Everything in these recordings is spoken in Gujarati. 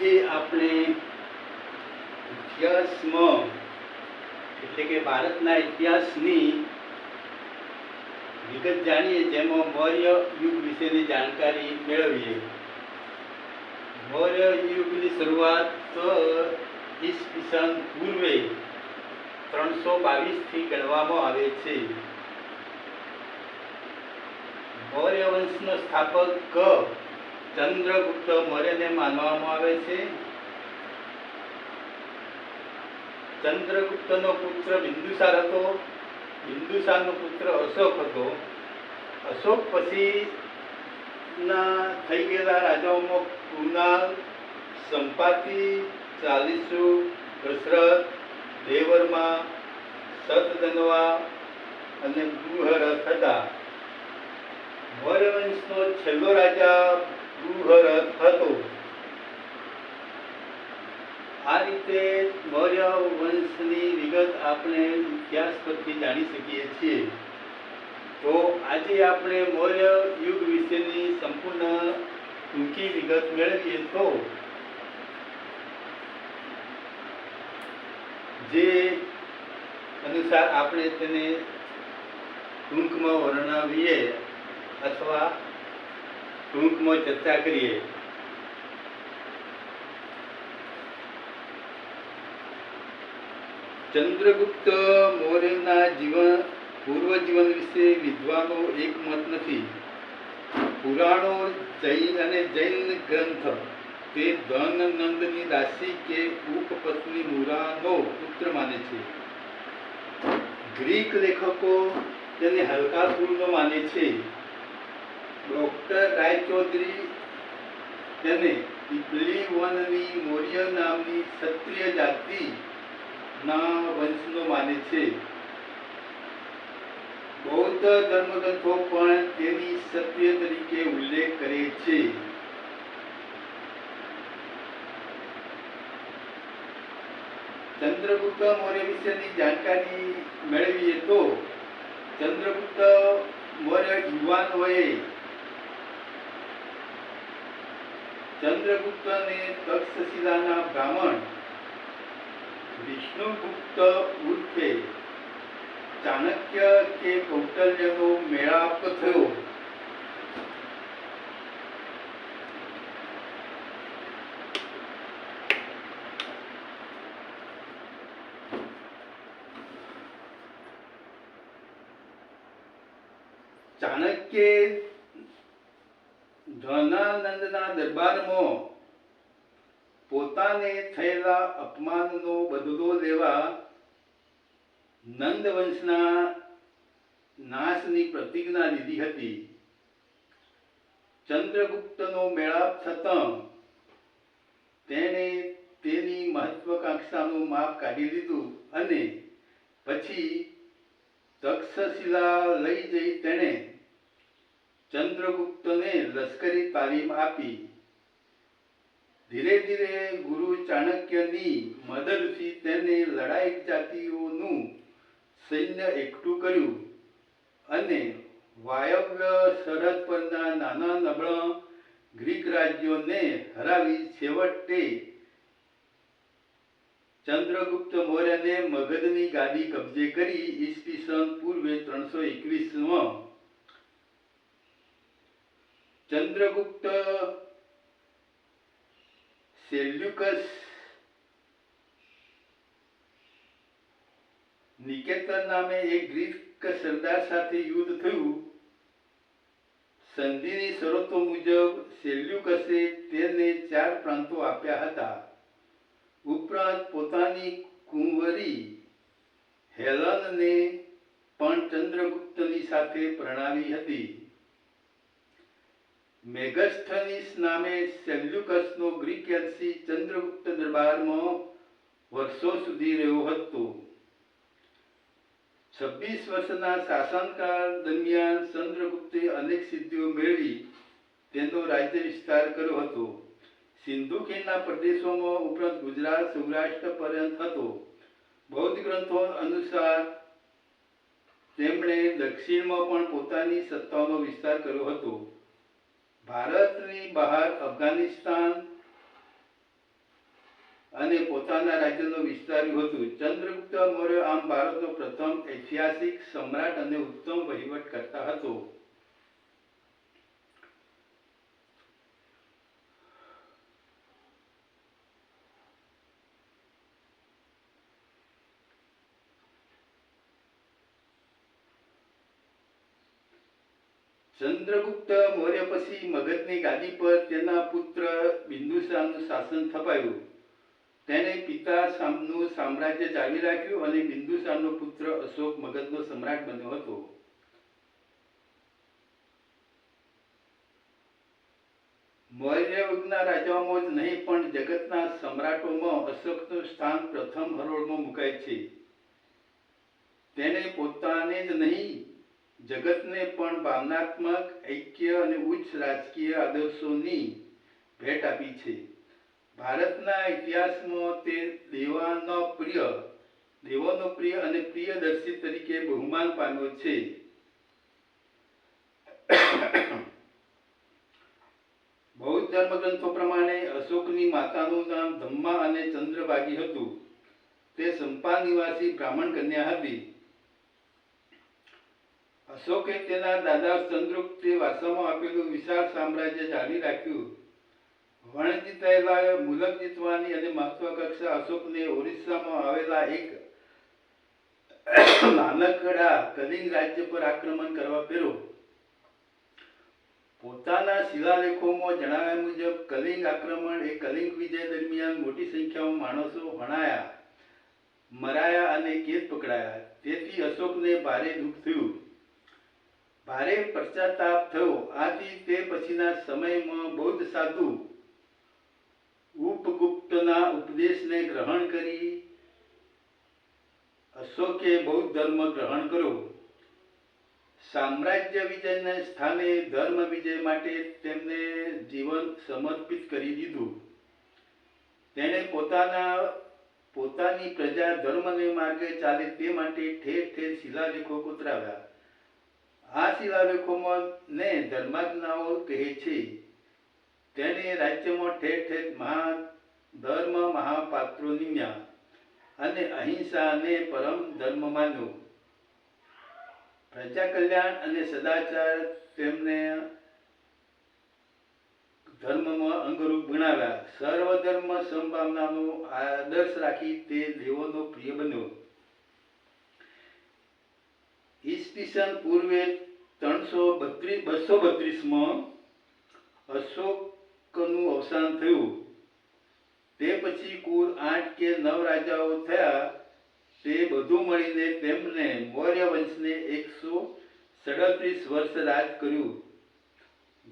આજે આપણે એટલે કે ભારતના ઇતિહાસની વિગત જાણીએ, જેમાં મૌર્ય યુગ વિશેની જાણકારી મેળવીએ. મૌર્ય યુગની શરૂઆત ઈસવીસન પૂર્વે ત્રણસો બાવીસથી ગણવામાં આવે છે. મૌર્ય વંશનો સ્થાપક ક ચંદ્રગુપ્ત મૌર્યને માનવામાં આવે છે. ચંદ્રગુપ્તનો પુત્ર બિંદુસાર હતો. બિંદુસારનો પુત્ર અશોક હતો. અશોક પછી થઈ ગયેલા રાજાઓમાં કૃણાલ, સંપાતિ, ચાલીસુ, દશરથ, દેવર્મા સતદનવા અને બૃહરથ હતા. મૌર્યવંશનો છેલ્લો રાજા બૃહરથ હતો આ રીતે મૌર્ય વંશની વિગત આપણે ઇતિહાસ પરથી જાણી શકીએ છીએ. તો આજે આપણે મૌર્ય યુગ વિશેની સંપૂર્ણ ટૂંકી વિગત મેળવીએ તો જે અનુસાર આપણે તેને ટૂંકમાં વર્ણવીએ અથવા ટૂંકમાં ચર્ચા કરીએ. ચંદ્રગુપ્ત મૌર્યના જીવન, પૂર્વ જીવન વિશે વિદ્વાનો એક મત નથી. પુરાણો, જૈન અને જૈન ગ્રંથ, તે ધનનંદની દાસી કે ઉપપત્ની મુરાનો પુત્ર માને છે. ગ્રીક લેખકો તેને હલકા પૂર્ણ માને છે. ડોક્ટર રાયચૌધરી તેને ઇબલી વનની મૌર્ય નામની ક્ષત્રિય જાતિના વંશનો માને છે. બૌદ્ધ ધર્મગ્રંથો પણ તેની ક્ષત્રિય તરીકે ઉલ્લેખ કરે છે. ચંદ્રગુપ્ત મૌર્ય વિશેની જાણકારી મેળવીએ તો ચંદ્રગુપ્ત મૌર્ય યુવાન વયે ચંદ્રગુપ્તને તક્ષશિલાના બ્રાહ્મણ વિષ્ણુગુપ્ત ઉર્ફે ચાણક્ય કે કૌટલ્યનો મેળાપ થયો ચાણક્ય ધનાનંદના દરબારમાં પોતાને થયેલા અપમાનનો બદલો લેવા નંદવંશના નાશની પ્રતિજ્ઞા લીધી હતી. ચંદ્રગુપ્તનો મેળાપ થતાં તેણે તેની મહત્વકાંક્ષાનું માપ કાઢી લીધું અને પછી તક્ષશિલા લઈ જઈ તેણે ચંદ્રગુપ્તને લશ્કરી તાલીમ આપી. ધીરે ધીરે ગુરુ ચાણક્યની મદદથી તેને લડાઈ જાતિઓનું સૈન્ય એકઠું કર્યું અને વાયવ્ય સરહદ પરના નાના નબળા ગ્રીક રાજ્યોને હરાવી છેવટે ચંદ્રગુપ્ત મૌર્યને મગધની ગાદી કબજે કરી ઈસવીસન પૂર્વે ત્રણસો એકવીસમાં ચંદ્રગુપ્ત સેલ્યુકસ નિકેતન નામે એક ગ્રીક સરદાર સાથે યુદ્ધ થયું. સંધિની શરતો મુજબ સેલ્યુકસે તેને ચાર પ્રાંતો આપ્યા હતા. ઉપરાંત પોતાની કુંવરી હેલનને પણ ચંદ્રગુપ્તની સાથે પ્રણાવી હતી. મેગસ્થનીસ નામે સેલ્યુકસનો ગ્રીક એલ્સી ચંદ્રગુપ્ત દરબારમાં વર્ષો સુધી રહ્યો હતો. છવ્વીસ વર્ષના શાસનકાળ દરમિયાન ચંદ્રગુપ્તે અનેક સિદ્ધિઓ મેળવી, તેનો રાજ્ય વિસ્તાર કર્યો હતો. સિંધુ ખીણના પ્રદેશોમાં ઉપરાંત ગુજરાત, સૌરાષ્ટ્ર પર્યંત હતો. બૌદ્ધ ગ્રંથો અનુસાર તેમણે દક્ષિણમાં પણ પોતાની સત્તાનો વિસ્તાર કર્યો હતો. ભારતની બહાર અફઘાનિસ્તાન અને પોતાના રાજ્યનો વિસ્તાર્યું હતું. ચંદ્રગુપ્ત મૌર્ય આમ ભારતનો પ્રથમ ઐતિહાસિક સમ્રાટ અને ઉત્તમ વહીવટ કરતા હતો. ચંદ્રગુપ્ત મૌર્ય પછી મગધની ગાદી પર તેના પુત્ર બિંદુસારનું શાસન થપાયું. તેણે પિતા સામનું સામ્રાજ્ય ચાલી રાખ્યું અને બિંદુસારનો પુત્ર અશોક મગધનો સમ્રાટ બન્યો હતો. મૌર્ય યુગના રાજાઓમાં જ નહીં, પણ જગતના સમ્રાટોમાં અશોકનું સ્થાન પ્રથમ હરોળમાં મુકાય છે. તેને પોતાને જ નહીં જગતને પણ ભાવનાત્મક, ઐક્ય અને ઉચ્ચ રાજકીય આદર્શોની ભેટ આપી છે. ભારતના ઇતિહાસમાં તે દેવાનો પ્રિય, દેવોનો પ્રિય અને પ્રિયદર્શી તરીકે બહુમાન પામ્યો છે. બૌદ્ધ ધર્મગ્રંથો પ્રમાણે અશોકની માતાનું નામ ધમ્મા અને ચંદ્રભાગી હતું. તે સંપા નિવાસી બ્રાહ્મણ કન્યા હતી. અશોકે તેના દાદા ચંદ્રગુપ્તે વારસામાં આપેલું વિશાળ સામ્રાજ્ય જાળવી રાખ્યું. વણ જીતાયેલા મુલક જીતવાની અને મહત્વકક્ષા અશોકને ઓરિસ્સામાં આવેલા એક નાનકડા કલિંગ રાજ્ય પર આક્રમણ કરવા પ્રેરો પોતાના શિલાલેખોમાં જણાવ્યા મુજબ, કલિંગ આક્રમણ એ કલિંગ વિજય દરમિયાન મોટી સંખ્યામાં માણસો હણાયા મરાયા અને કેદ પકડાયા. તેથી અશોકને ભારે દુઃખ થયું. ભારે પશ્ચાતાપ થયો. આથી તે પછીના સમયમાં બૌદ્ધ સાધુ ઉપગુપ્તના ઉપદેશને ગ્રહણ કરી અશોકે બૌદ્ધ ધર્મ ગ્રહણ કર્યો. સામ્રાજ્ય વિજયના સ્થાને ધર્મ વિજય માટે તેમને જીવન સમર્પિત કરી દીધું. તેણે પોતાના, પોતાની પ્રજા ધર્મને માર્ગે ચાલે તે માટે ઠેર ઠેર શિલાલેખો કોતરાવ્યા આ શિલાલેખોમાં ને ધર્માજ્ઞાઓ કહે છે, તેને રાજ્યમાં ઠેર ઠેર મહા ધર્મ મહાપાત્રો નિમ્યા અને અહિંસાને પરમ ધર્મ માન્યો. પ્રજા કલ્યાણ અને સદાચાર તેમને ધર્મમાં અંગરૂપ ગણાવ્યા. સર્વ ધર્મ સંભાવનાનો આદર્શ રાખી તે દેવોનો પ્રિય બન્યો. ઈસવીસન પૂર્વે ત્રણસો બત્રીસ બસો બત્રીસમાં અશોકનું અવસાન થયું. તે પછી કુલ આઠ કે નવ રાજાઓ થયા. તે બધું મળીને તેમને મૌર્ય વંશને એકસો સડત્રીસ વર્ષ રાજ કર્યું.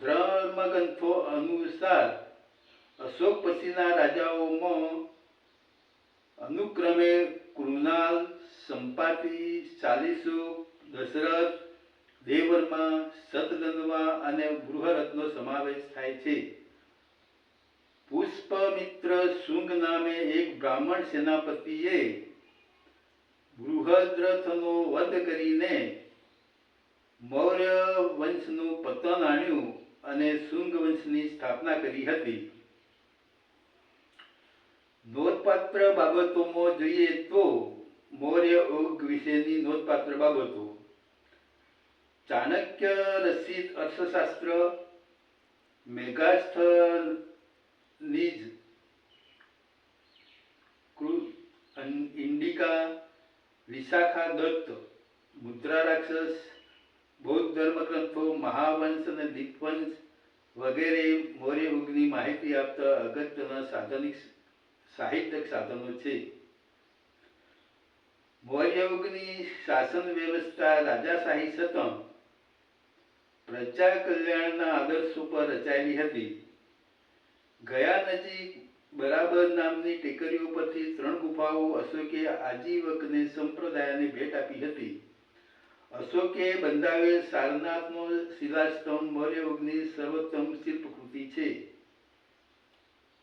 ધર્મગ્રંથો અનુસાર અશોક પછીના રાજાઓમાં અનુક્રમે કૃણાલ, સંપાતિ, ચાલીસુ દશરથ દેવવર્મા સતગંગવા અને ગૃહરથનો સમાવેશ થાય છે. પુષ્પમિત્ર શુંગ નામે એક બ્રાહ્મણ સેનાપતિએ બૃહદ્રથનો વધ કરીને મૌર્ય વંશનું પતન આણ્યું અને શુંગ વંશની સ્થાપના કરી હતી. નોંધપાત્ર બાબતોમાં જોઈએ તો મૌર્ય ઓગ વિશેની નોંધપાત્ર બાબતો. ચાણક્ય રસિત અર્થશાસ્ત્ર મેગાસ્થનીજ કૃ- ઇન્ડિકા વિશાખા દત્ત મુદ્રા રાક્ષસ બૌદ્ધ ધર્મગ્રંથો મહાવંશ અને દીપવંશ વગેરે મૌર્ય યુગની માહિતી આપતા અગત્યના સાધનિક સાહિત્યક સાધનો છે. મૌર્ય યુગની શાસન વ્યવસ્થા રાજાશાહી છતાં પ્રજા કલ્યાણના આદર્શ ઉપર રચાયેલી હતી. ગયા નજીક બરાબર નામની ટેકરીઓ પરથી ત્રણ ગુફાઓ અશોકે આજીવકને સંપ્રદાયને ભેટ આપી હતી. અશોકે બંધાવેલ સારનાથનો શિલાસ્તંભ મૌર્ય યુગની સર્વોત્તમ શિલ્પકૃતિ છે.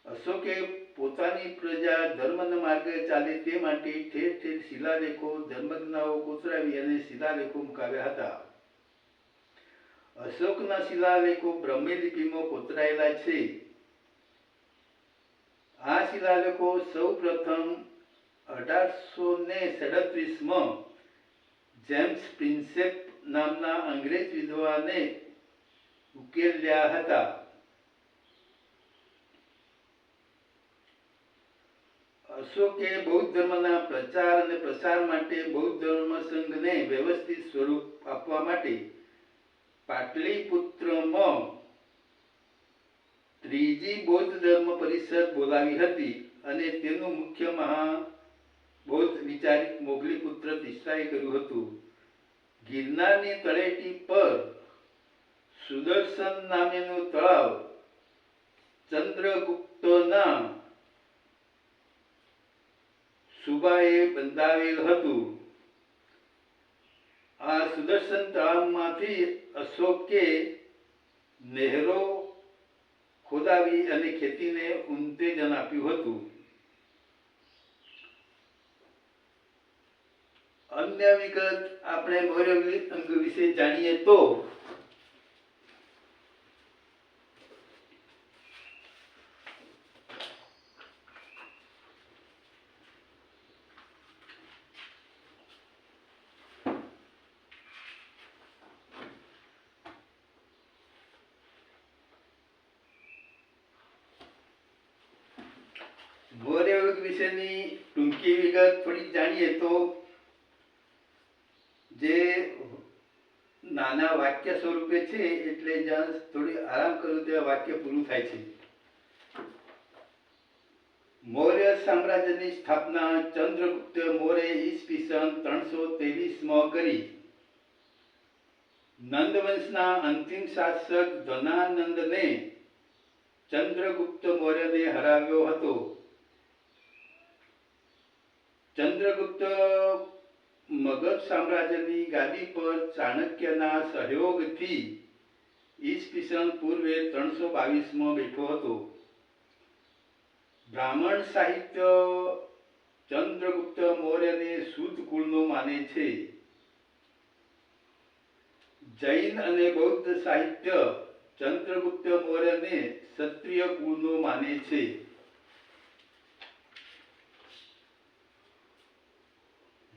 અશોકે પોતાની પ્રજા ધર્મના માર્ગે ચાલે તે માટે ઠેર ઠેર શિલાલેખો, ધર્મજ્ઞાઓ કોતરાવી અને શિલાલેખો મુકાવ્યા હતા. અશોકના શિલાલેખો બ્રહ્મી લિપિમાં કોતરાયેલા છે. આ શિલાલેખો સૌ પ્રથમ અઢારસો ને સડત્રીસમાં જેમ્સ પ્રિન્સેપ નામના અંગ્રેજ વિધવાને ઉકેલ્યા હતા. અશોકે બૌદ્ધ ધર્મના પ્રચાર અને પ્રસાર માટે બૌદ્ધ ધર્મ સંઘને વ્યવસ્થિત સ્વરૂપ આપવા માટે પાટલીપુત્રમાં ત્રીજી બૌદ્ધ ધર્મ પરિષદ બોલાવી હતી અને તેનું મુખ્ય મહા બૌદ્ધ વિચારિક મોગલીપુત્ર તિસ્સાએ કર્યું હતું. ગિરનારની તળેટી પર સુદર્શન નામેનું તળાવ ચંદ્રગુપ્તના સુબાએ બંધાવેલ હતું. આ સુદર્શન તળાવમાંથી અશોકે નહેરો ખોદાવી અને ખેતીને ઉત્તેજન આપ્યું હતું. અન્ય વિગત આપણે મૌર્ય અંગ વિશે જાણીએ તો મૌર્ય યુગ વિશેની ટૂંકી વિગત થોડી જાણીએ તો જે નાના વાક્ય સ્વરૂપે છે એટલે જ્યાં થોડી આરામ કરું ત્યાં થાય છે. મૌર્ય સામ્રાજ્યની સ્થાપના ચંદ્રગુપ્ત મૌર્ય ઈસવીસન ત્રણસો ત્રેવીસમાં કરી. નંદવંશના અંતિમ શાસક ધનાનંદને ચંદ્રગુપ્ત મૌર્યને હરાવ્યો હતો. ચંદ્રગુપ્ત મગધ સામ્રાજ્યની ગાદી પર ચાણક્યના સહયોગથી ઈસવીસન પૂર્વે ત્રણસો બાવીસમાં બેઠો હતો. બ્રાહ્મણ સાહિત્ય ચંદ્રગુપ્ત મૌર્યને શુદ્ધ કુળનો માને છે. જૈન અને બૌદ્ધ સાહિત્ય ચંદ્રગુપ્ત મૌર્યને ક્ષત્રિય કુળનો માને છે.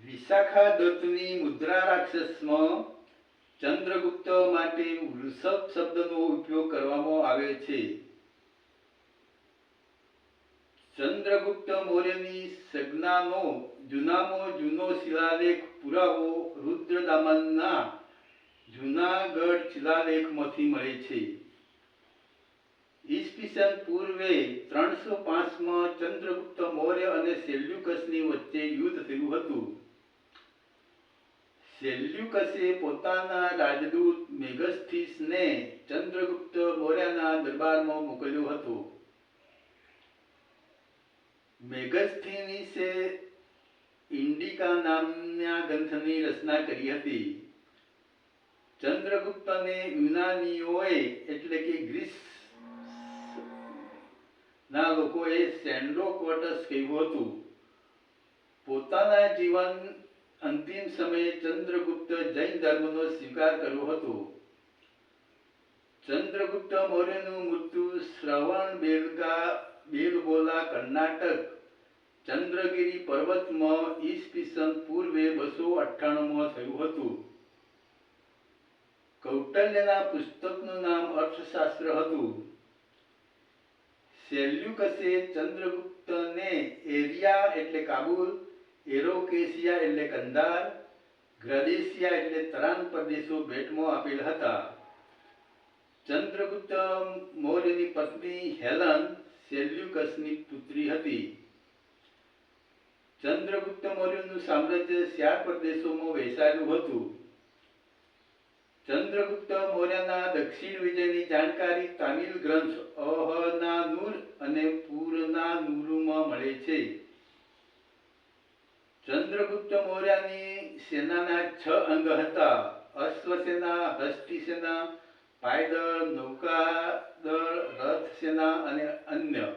વિશાખા દત્તની મુદ્રા રાક્ષસમાં ચંદ્રગુપ્ત માટે વૃષભ શબ્દનો ઉપયોગ કરવામાં આવે છે. ચંદ્રગુપ્ત મૌર્યની સજ્ઞાનો જૂનામાં જૂનો શિલાલેખ પુરાવો રુદ્રદામનના જૂનાગઢ શિલાલેખમાંથી મળે છે. ઈસવીસન પૂર્વે ત્રણસો પાંચમાં ચંદ્રગુપ્ત મૌર્ય અને સેલ્યુકસની વચ્ચે યુદ્ધ થયું હતું. સેલ્યુકસે પોતાના રાજદૂત મેગસ્થિસને ચંદ્રગુપ્ત મૌર્યના દરબારમાં મોકલ્યો હતો. મેગસ્થીનીસે ઇન્ડિકા નામના ગ્રંથની રચના કરી હતી. ચંદ્રગુપ્તને યુનાનીઓએ એટલે કે ગ્રીસ ના લોકોએ સેન્ડ્રોકોટસ કહ્યું હતું. પોતાના જીવન અંતિમ સમયે ચંદ્રગુપ્ત જૈન ધર્મનો સ્વીકાર કર્યો હતો. ચંદ્રગુપ્ત મૌર્યનું મૃત્યુ શ્રવણ બેલકા બેલગોલા કર્ણાટક ચંદ્રગીરી પર્વતમાં ઈસવીસન પૂર્વે બસો અઠ્ઠાણુંમાં થયું હતું. કૌટલ્યના પુસ્તકનું નામ અર્થશાસ્ત્ર હતું. સેલ્યુકસે ચંદ્રગુપ્તને એરિયા એટલે કાબુલ એરોકેશિયા એટલે કંદાર ગ્રદેશિયા એટલે તરાન પ્રદેશો ભેટમાં આપેલ હતા. ચંદ્રગુપ્ત મૌર્યની પત્ની હેલન સેલ્યુકસની પુત્રી હતી. ચંદ્રગુપ્ત મૌર્યનું સામ્રાજ્ય ચાર પ્રદેશોમાં વહેંચાયેલું હતું. ચંદ્રગુપ્ત મૌર્યના દક્ષિણ વિજયની જાણકારી તામિલ ગ્રંથ અહનાનુર અને પુરનાનુરમાં મળે છે. ચંદ્રગુપ્ત મૌર્યની સેનાના છ અંગ હતા. અશ્વસેના હસ્તી સેના પાયદળ, નૌકાદળ રથ સેના અને અન્ય.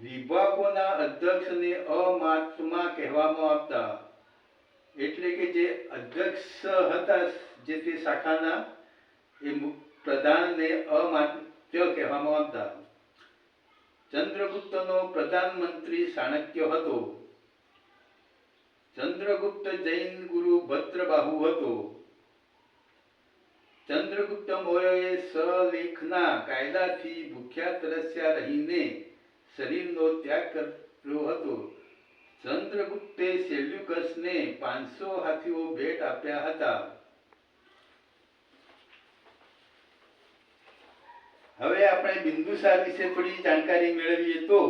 વિભાગોના અધ્યક્ષને અમાત્મા કહેવામાં આવતા. એટલે કે જે અધ્યક્ષ હતા જે તે શાખાના, એ પ્રધાનને અમાત્ય કહેવામાં આવતા. ચંદ્રગુપ્તનો પ્રધાનમંત્રી ચાણક્ય હતો. ચંદ્રગુપ્ત જૈન ગુરુ ભદ્રબાહુ હતો. ચંદ્રગુપ્ત મૌર્યએ સલેખના કાયદાથી ભૂખ્યા તરસ્યા રહીને શરીરનો ત્યાગ કર્યો હતો. ચંદ્રગુપ્તે સેલ્યુકસને પાંચસો હાથીઓ ભેટ આપ્યા હતા. હવે આપણે બિંદુસાર વિશે થોડી જાણકારી મેળવીએ તો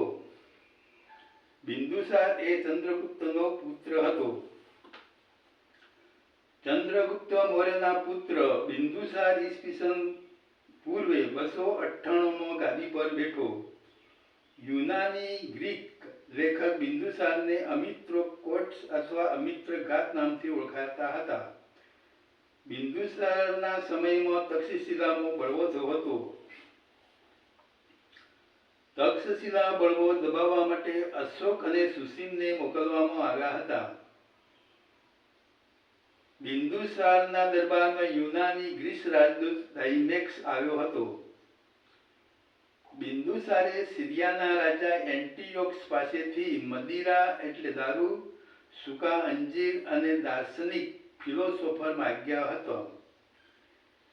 બિંદુસાર એ ચંદ્રગુપ્તનો પુત્ર હતો. ચંદ્રગુપ્ત મૌર્યના પુત્ર બિંદુસાર ઈસવીસન પૂર્વે બસો અઠ્ઠાણુંમાં ગાદી પર બેઠો. યુનાની ગ્રીક લેખક બિંદુસારને અમિત્રો કોટ્સ અથવા અમિત્ર ઘાત નામથી ઓળખાતા હતા. બિંદુસારના સમયમાં તક્ષશિલામાં બળવો થયો હતો. તક્ષશિલા બળવો દબાવવા માટે અશોક અને સુસીમને મોકલવામાં આવ્યા હતા. બિંદુસારના દરબારમાં યુનાની ગ્રીસ રાજદૂત ડાઇમેક્સ આવ્યો હતો. બિંદુસારે સિરિયાના રાજા એન્ટિયોક્સ પાસેથી મદિરા એટલે દારૂ, સૂકા અંજીર અને દાર્શનિક ફિલોસોફર માગ્યા હતો.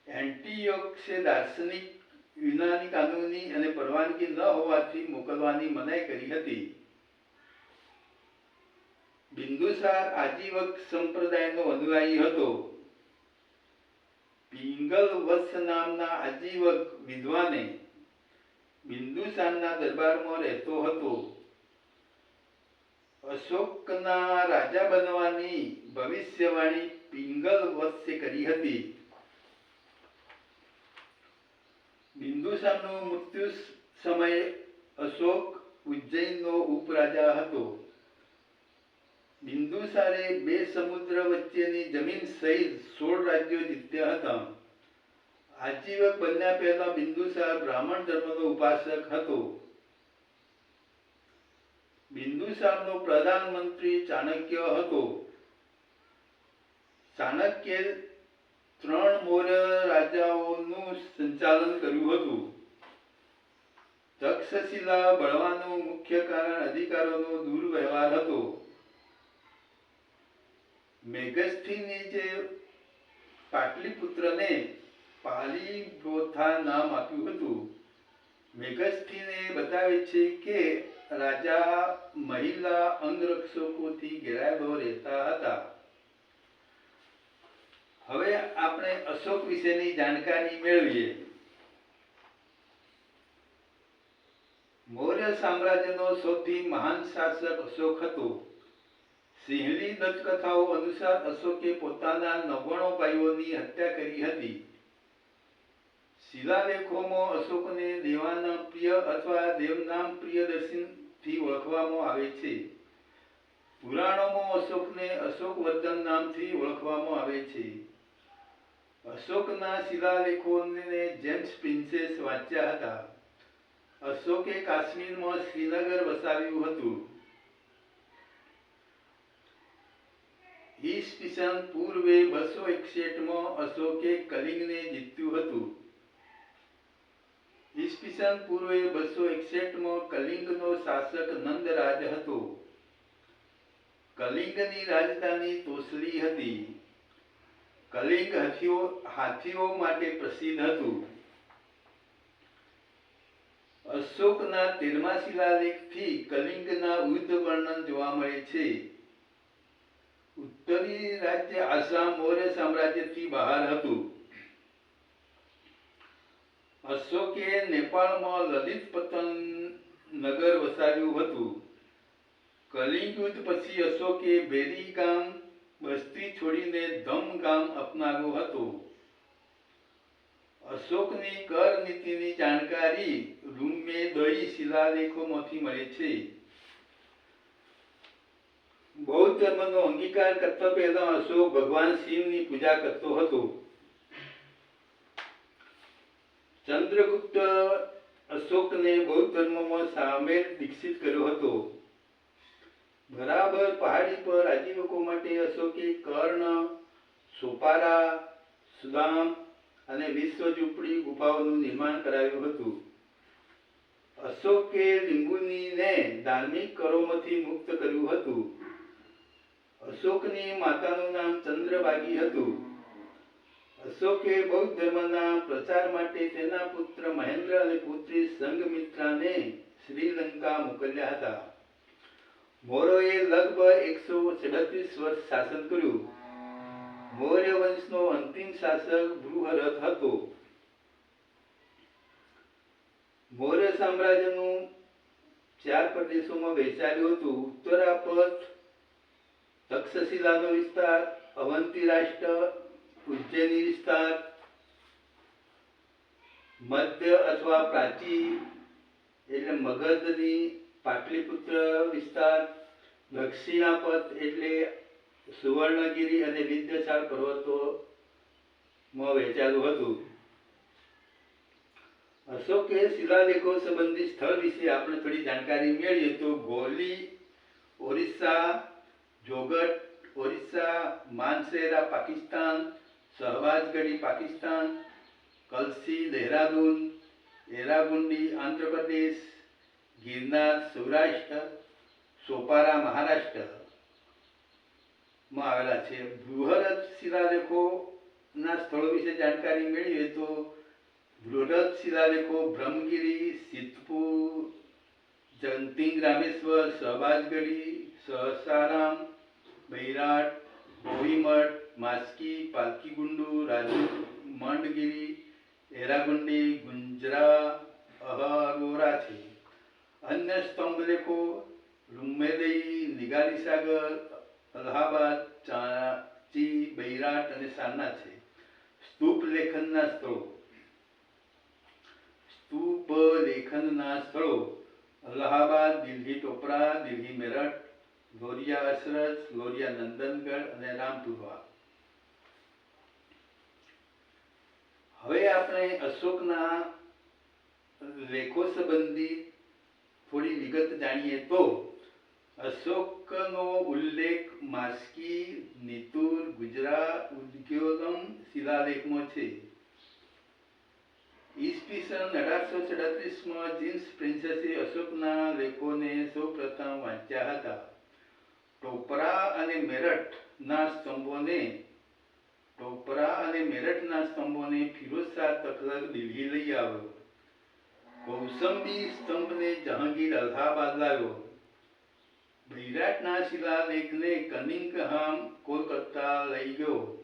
એન્ટીયોક્સે દાર્શનિક યુનાની કાનૂની અને પરવાનગી ન હોવાથી મોકલવાની મનાઈ કરી હતી. બિંદુસાર આજીવક સંપ્રદાયનો અનુયાયી હતો. પિંગલ વત્સ નામના આજીવક વિદ્વાને બિંદુસારના દરબારમાં રહેતો હતો. અશોકના રાજા બનવાની ભવિષ્યવાણી પિંગલ વત્સે કરી હતી. બિંદુસારનું મૃત્યુ સમયે અશોક ઉજ્જૈનનો ઉપરાજા હતો. બિંદુસારે બે સમુદ્ર વચ્ચેની જમીન સહિત સોળ રાજ્યો જીત્યા હતા. આજીવક બન્યા પહેલા બિંદુસાર બ્રાહ્મણ ધર્મનો ઉપાસક હતો. બિંદુસારનો પ્રધાનમંત્રી ચાણક્ય હતો. ચાણક્યે ત્રણ મૌર્ય રાજાઓનું સંચાલન કર્યું હતું. તક્ષશિલા બળવાનું મુખ્ય કારણ અધિકારોનો દુર્વ્યવહાર હતો. મેગસ્થીની જે પાટલીપુત્રને પાલીબ્રોથા નામ આપ્યું હતું મેગસ્થીને બતાવે છે કે રાજા મહિલા અંગરક્ષકોથી ઘેરાયેલો રહેતા હતા. હવે આપણે અશોક વિશેની જાણકારી મેળવીએ. મૌર્ય સામ્રાજ્યનો સૌથી મહાન શાસક અશોક હતો. સિંહની દંતકથાઓ અનુસાર અશોકે પોતાના નવ્વાણું ભાઈઓની હત્યા કરી હતી. શિલાલેખોમાં અશોકને દેવાના પ્રિય અથવા દેવનામ પ્રિયદર્શનથી ઓળખવામાં આવે છે. પુરાણોમાં અશોકને અશોકવર્ધન નામથી ઓળખવામાં આવે છે. અશોકના શિલાલેખોને જેમ્સ પ્રિન્સેસ વાંચ્યા હતા. અશોકે કાશ્મીરમાં શ્રીનગર વસાવ્યું હતું. ઈસવીસન પૂર્વે બસો એકસઠમાં અશોકે કલિંગને જીત્યું હતું. ઈસવીસન પૂર્વે બસો એકસઠમાં કલિંગનો શાસક નંદરાજ હતો. કલિંગની રાજધાની તોસલી હતી. કલિંગ હાથીઓ હાથીઓ માટે પ્રસિદ્ધ હતું. અશોકના તેરમા શિલાલેખથી કલિંગના યુદ્ધ વર્ણન જોવા મળે છે. ઉત્તરી રાજ્ય આસામ, મૌર્ય સામ્રાજ્યથી બહાર હતું. અશોકે નેપાળમાં લલિત પતન નગર વસાવ્યું હતું. કલિંગ યુદ્ધ પછી અશોકે બેરી ગામ બસ્તી છોડીને ધમ ગામ અપનાવ્યું હતું. અશોકની કર નીતિની જાણકારી રૂમેદઈ શિલાલેખોમાંથી મળે છે. બૌદ્ધ ધર્મનો અંગીકાર કરતા પહેલા અશોક ભગવાન શિવની પૂજા કરતો હતો. ચંદ્રગુપ્ત અશોકને બૌદ્ધ ધર્મમાં સામેલ દીક્ષિત કર્યો હતો. બરાબર પહાડી પર આજીવકો માટે અશોકે કર્ણ, સોપારા, સુદામ અને વિશ્વ ઝૂંપડી ગુફાઓનું નિર્માણ કરાવ્યું હતું. અશોકે લીંબુનીને ધાર્મિક કરોમાંથી મુક્ત કર્યું હતું. અશોકની માતાનું નામ ચંદ્રબાગી હતું. અશોકે બૌદ્ધ ધર્મના પ્રચાર માટે તેના પુત્ર મહેન્દ્ર અને પુત્રી સંઘમિત્રાને શ્રીલંકા મોકલ્યા હતા. મૌર્યોએ લગભગ એકસો સડત્રીસ વર્ષ શાસન કર્યું. મૌર્ય વંશનો અંતિમ શાસક બૃહરથ હતો. મૌર્ય સામ્રાજ્યનું ચાર પ્રદેશોમાં વહેંચાયું હતું. ઉત્તરાપથ, તક્ષશિલાનો વિસ્તાર, અવંતી રાષ્ટ્ર, ઉજ્જૈની વિસ્તાર, મધ્ય અથવા પ્રાચી એટલે મગધની પાટલીપુત્ર વિસ્તાર દક્ષિણાપથ એટલે સુવર્ણગીરી અને વિદ્યાશાળ પર્વતોમાં વહેંચાયું હતું. અશોકે શિલાલેખો સંબંધિત સ્થળ વિશે આપણે થોડી જાણકારી મેળવીએ તો ગોલી, ઓરિસ્સા, જોગટ, ઓરિસ્સા, માનસેરા, પાકિસ્તાન શહબાજગઢી પાકિસ્તાન, કલસી, દહેરાદૂન, એરાગુંડી, આંધ્રપ્રદેશ ગિરનાર સૌરાષ્ટ્ર, સોપારા મહારાષ્ટ્રમાં આવેલા છે. બૃહરથ શિલાલેખો ના સ્થળો વિશે જાણકારી મેળવીએ તો બૃહરથ શિલાલેખો બ્રહ્મગીરી, સિદ્ધપુર જંતિંગ રામેશ્વર, સહબાજગઢી, સહસારામ, બૈરાટ ભોઈમઠ માસ્કી, પાલકીગુંડુ રાજુ મંડગીરી એરાગુંડી, ગુંજરા અહરોરા છે. અન્ય સ્તંભ લેખો રૂમેદઈ નિગારી સાગર, અલ્હાબાદ, ચાંચી, બૈરાટ અને સારનાથ છે. સ્તૂપ લેખનના સ્થળો. સ્તૂપ લેખનના સ્થળો. અલ્હાબાદ, દિલ્હી ટોપરા, દિલ્હી મેરઠ લોરિયા અસરત લોરિયા નંદનગઢ અને રામપુરવા હવે આપણે અશોકના લેખો સંબંધી થોડી વિગત જાણીએ તો, અશોકનો ઉલ્લેખ માસ્કી, નિતુર ગુજરાત ઉદ્યોગમ શિલાલેખમાં છે. ઈસવીસન અઢારસો સડત્રીસમાં જીન્સ પ્રિન્સેસે અશોકના લેખોને સૌપ્રથમ વાંચ્યા હતા. ટોપરા અને મેરઠના સ્તંભોને, ટોપરા અને મેરઠના સ્તંભોને ફિરોઝ શાહ તખલક દિલ્હી લઈ આવ્યો. કૌસંબી સ્તંભને જહાંગીર અલ્હાબાદ લાવ્યો. વિરાટના શિલાલેખને કનિંગહામ કોલકાતા લઈ ગયો.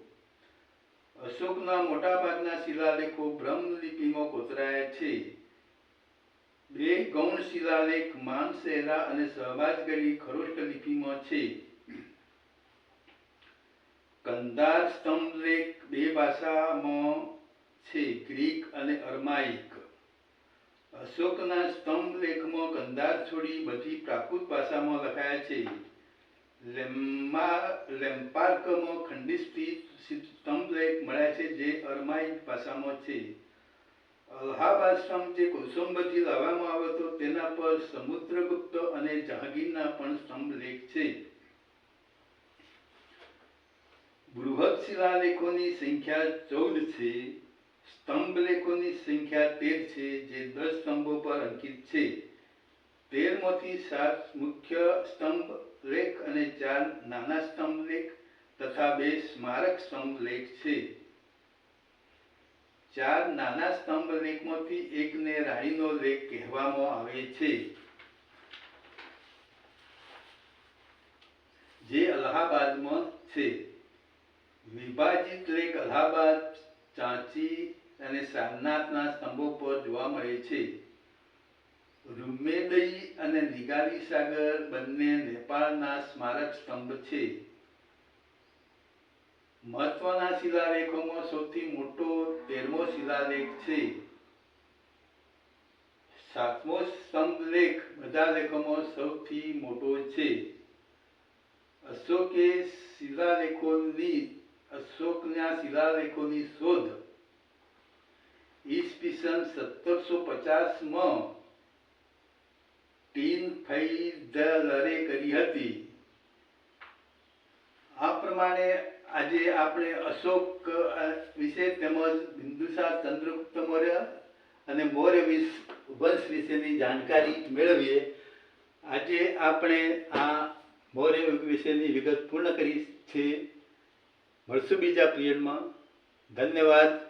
અશોકના મોટાભાગના શિલાલેખો બ્રહ્મલિપિમાં કોતરાયા છે. બે ગૌણ શિલાલેખ માનસેરા અને સહબાજગરી ખરોષ્ટ લિપિમાં છે. કંદાર સ્તંભ લેખ બે ભાષામાં છે, ગ્રીક અને અરમાઇક અશોકના સ્તંભ લેખમાં કંદાર છોડી બધી પ્રાકૃત ભાષામાં લખાયા છે. લેમ્મા, લેમ્પાર્કમાં ખંડિત સ્તંભ લેખ મળ્યા છે જે અરમાઈ ભાષામાં છે. અલ્હાબાદ સ્તંભ જે કૌશંબથી લાવવામાં આવ્યો હતો તેના પર સમુદ્રગુપ્ત અને જહાંગીરના પણ સ્તંભ લેખ છે. બૃહદ શિલાલેખોની સંખ્યા ચૌદ છે. સ્તંભ લેખોની સંખ્યા તેર છે? જે દસ સ્તંભો પર અંકિત છે. તેરમાંથી સાત મુખ્ય સ્તંભ લેખ અને ચાર નાના સ્તંભ લેખ તથા બે સ્મારક સ્તંભ લેખ છે. ચાર નાના સ્તંભ લેખમાંથી એકને રાણીનો લેખ કહેવામાં આવે છે. જે અલ્હાબાદમાં છે. વિભાજિત લેખ અલ્હાબાદ, ચાંચી અને સારનાથના સ્તંભો પર જોવા મળે છે. રૂમેદઈ અને નિગારી સાગર બંને નેપાળના સ્મારક સ્તંભ છે. મહત્વના શિલાલેખોમાં સૌથી મોટો તેરમો શિલાલેખ છે. સાતમો સ્તંભ લેખ બધા લેખોમાં સૌથી મોટો છે. અશોકે શિલાલેખોની, અશોકના શિલાલેખોની શોધ ઈસવીસન સત્તરસો પચાસમાં ટીન ફૈદલરે કરી હતી. આ પ્રમાણે આજે આપણે અશોક વિશે તેમજ બિંદુસાર ચંદ્રગુપ્ત મૌર્ય અને મૌર્ય વંશ વિશેની જાણકારી મેળવીએ. આજે આપણે આ મૌર્ય વિશેની વિગત પૂર્ણ કરી છે. મળશું બીજા પિરિયડમાં. ધન્યવાદ.